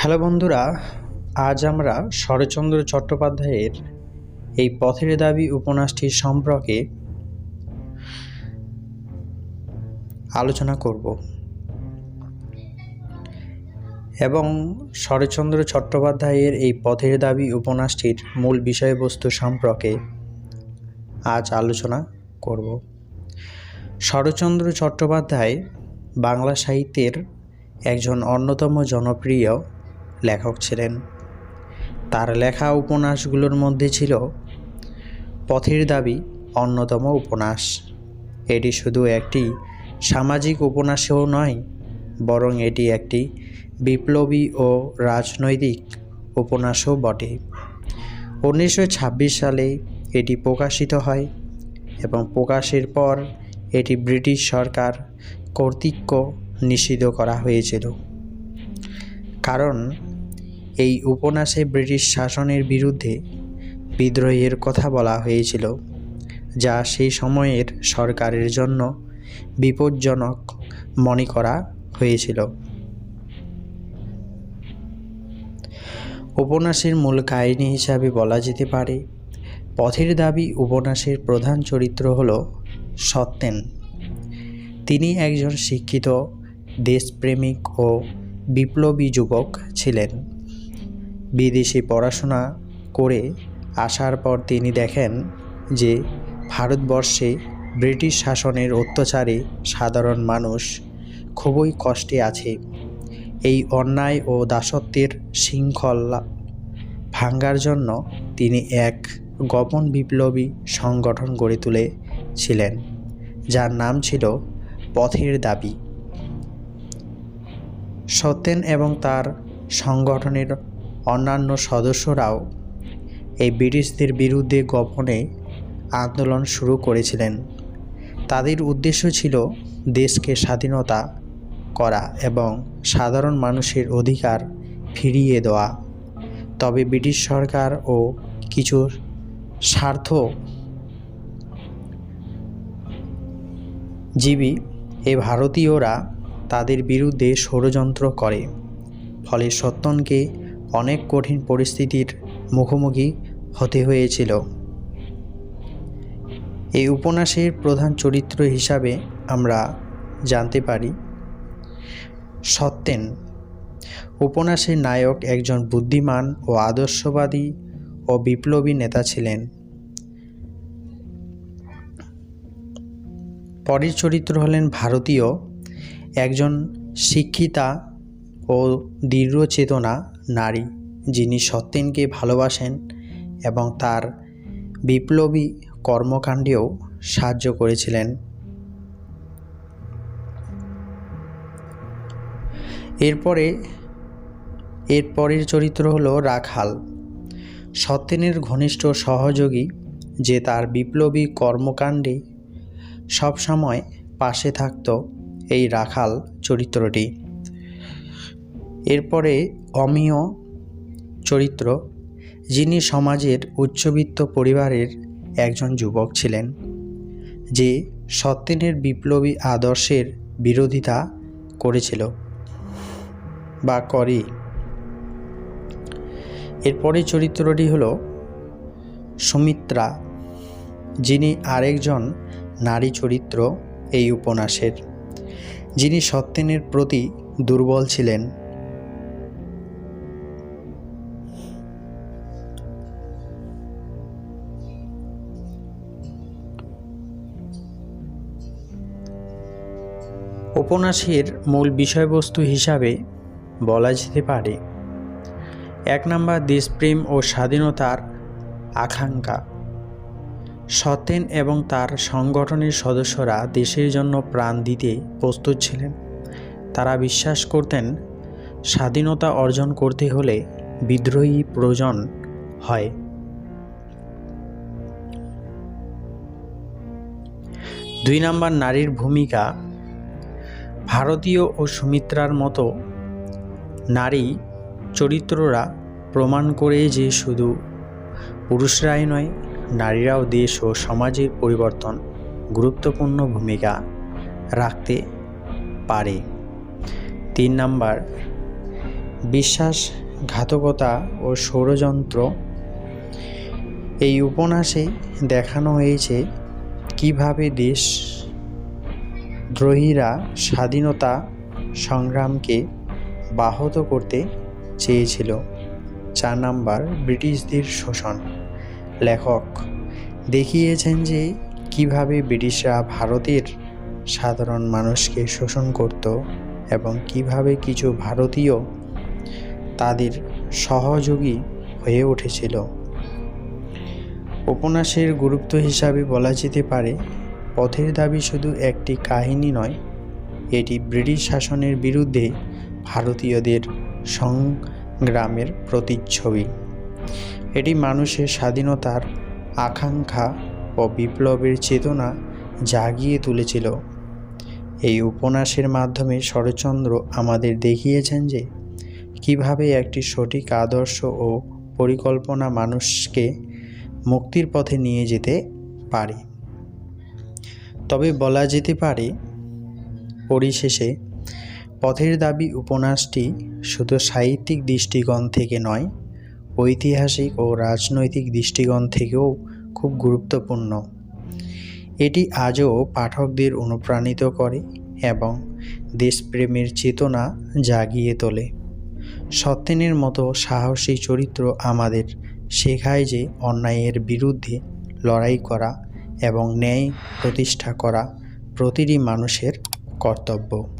Hello বন্ধুরা, আজ আমরা শরৎচন্দ্র চট্টোপাধ্যায়ের এই পথের দাবি উপন্যাসটির সম্পর্কে আলোচনা করব। এবং শরৎচন্দ্র চট্টোপাধ্যায়ের এই পথের দাবি উপন্যাসটির মূল বিষয়বস্তু সম্পর্কে আজ আলোচনা করব। শরৎচন্দ্র চট্টোপাধ্যায় বাংলা সাহিত্যের একজন অন্যতম জনপ্রিয় লেখক ছিলেন। তার লেখা উপন্যাসগুলোর মধ্যে ছিল পথের দাবি, অন্যতম উপন্যাস। এটি শুধু একটি সামাজিক উপন্যাসেও নয়, বরং এটি একটি বিপ্লবী ও রাজনৈতিক উপন্যাসও বটে। উনিশশো ছাব্বিশ সালে এটি প্রকাশিত হয় এবং প্রকাশের পর এটি ব্রিটিশ সরকার কর্তৃক নিষিদ্ধ করা হয়েছিল। কারণ এই উপন্যাসে ব্রিটিশ শাসনের বিরুদ্ধে বিদ্রোহের কথা বলা হয়েছিল, যা সেই সময়ের সরকারের জন্য বিপজ্জনক মনে করা হয়েছিল। উপন্যাসের মূল কাহিনী হিসাবে বলা যেতে পারে, পথের দাবি উপন্যাসের প্রধান চরিত্র হল সত্যেন। তিনি একজন শিক্ষিত, দেশপ্রেমিক ও বিপ্লবী যুবক ছিলেন। বিদেশে পড়াশোনা করে আসার পর তিনি দেখেন যে ভারতবর্ষে ব্রিটিশ শাসনের অত্যাচারে সাধারণ মানুষ খুবই কষ্টে আছে। এই অন্যায় ও দাসত্বের শৃঙ্খলা ভাঙ্গার জন্য তিনি এক গোপন বিপ্লবী সংগঠন গড়ে তুলেছিলেন, যার নাম ছিল পথের দাবি। সত্যেন এবং তার সংগঠনের অন্যান্য সদস্যরাও এই ব্রিটিশদের বিরুদ্ধে গোপনে আন্দোলন শুরু করেছিলেন। তাদের উদ্দেশ্য ছিল দেশকে স্বাধীনতা করা এবং সাধারণ মানুষের অধিকার ফিরিয়ে দেওয়া। তবে ব্রিটিশ সরকার ও কিছু স্বার্থ জীবী এ ভারতীয়রা তাদের বিরুদ্ধে ষড়যন্ত্র করে, ফলে সত্যনকে অনেক কঠিন পরিস্থিতির মুখোমুখি হতে হয়েছিল। এই উপন্যাসের প্রধান চরিত্র হিসাবে আমরা জানতে পারি সত্যেন। উপন্যাসের নায়ক একজন বুদ্ধিমান ও আদর্শবাদী ও বিপ্লবী নেতা ছিলেন। পরের চরিত্র হলেন ভারতীয়। একজন শিক্ষিতা ও দৃঢ় চেতনা নারী যিনি সত্যেনকে ভালোবাসেন এবং তার বিপ্লবী কর্মকাণ্ডেও সাহায্য করেছিলেন। এরপরে এর পরের চরিত্র হলো রাখাল। সত্যেনের ঘনিষ্ঠ সহযোগী যে তার বিপ্লবী কর্মকাণ্ডে সবসময় পাশে থাকত এই রাখাল চরিত্রটি। এরপরে অমীয় চরিত্র যিনি সমাজের উচ্চবিত্ত পরিবারের একজন যুবক ছিলেন, যে সত্যেনের বিপ্লবী আদর্শের বিরোধিতা করেছিল বা করে। এরপরে চরিত্রটি হল সুমিত্রা, যিনি আরেকজন নারী চরিত্র এই উপন্যাসের, যিনি সত্যেনের প্রতি দুর্বল ছিলেন। উপন্যাসের মূল বিষয়বস্তু হিসাবে বলা যেতে পারে। এক নম্বর দেশপ্রেম ও স্বাধীনতার আকাঙ্ক্ষা। সত্যেন এবং তার সংগঠনের সদস্যরা দেশের জন্য প্রাণ দিতে প্রস্তুত ছিলেন। তারা বিশ্বাস করতেন, স্বাধীনতা অর্জন করতে হলে বিদ্রোহী প্রয়োজন হয়। দুই নম্বর, নারীর ভূমিকা। ভারতীয় ও সুমিত্রার মতো নারী চরিত্ররা প্রমাণ করে যে শুধু পুরুষরাই নয়, নারীরাও দেশ ও সমাজের পরিবর্তন গুরুত্বপূর্ণ ভূমিকা রাখতে পারে। তিন নাম্বার, বিশ্বাসঘাতকতা ও ষড়যন্ত্র। এই উপন্যাসে দেখানো হয়েছে কীভাবে দেশ দ্রোহীরা স্বাধীনতা সংগ্রামকে বাহত করতে চেয়েছিল। চার নাম্বার, ব্রিটিশদের শোষণ। লেখক দেখিয়েছেন যে কীভাবে ব্রিটিশরা ভারতের সাধারণ মানুষকে শোষণ করত এবং কীভাবে কিছু ভারতীয় তাদের সহযোগী হয়ে উঠেছিল। উপন্যাসের গুরুত্ব হিসাবে বলা যেতে পারে পথের দাবি শুধু একটি কাহিনী নয়, এটি ব্রিটিশ শাসনের বিরুদ্ধে ভারতীয়দের সংগ্রামের প্রতিচ্ছবি। এটি মানুষের স্বাধীনতার আকাঙ্ক্ষা ও বিপ্লবের চেতনা জাগিয়ে তুলেছিল। এই উপন্যাসের মাধ্যমে শরৎচন্দ্র আমাদের দেখিয়েছেন যে, কীভাবে একটি সঠিক আদর্শ ও পরিকল্পনা মানুষকে মুক্তির পথে নিয়ে যেতে পারে। তবে বলা যেতে পারে, পরিশেষে পথের দাবি উপন্যাসটি শুধু সাহিত্যিক দৃষ্টিকোণ থেকে নয়, ঐতিহাসিক ও রাজনৈতিক দৃষ্টিকোণ থেকেও খুব গুরুত্বপূর্ণ। এটি আজও পাঠকদের অনুপ্রাণিত করে এবং দেশপ্রেমের চেতনা জাগিয়ে তোলে। সত্যেনের মতো সাহসী চরিত্র আমাদের শেখায় যে অন্যায়ের বিরুদ্ধে লড়াই করা এবং ন্যায় প্রতিষ্ঠা করা প্রতিটি মানুষের কর্তব্য।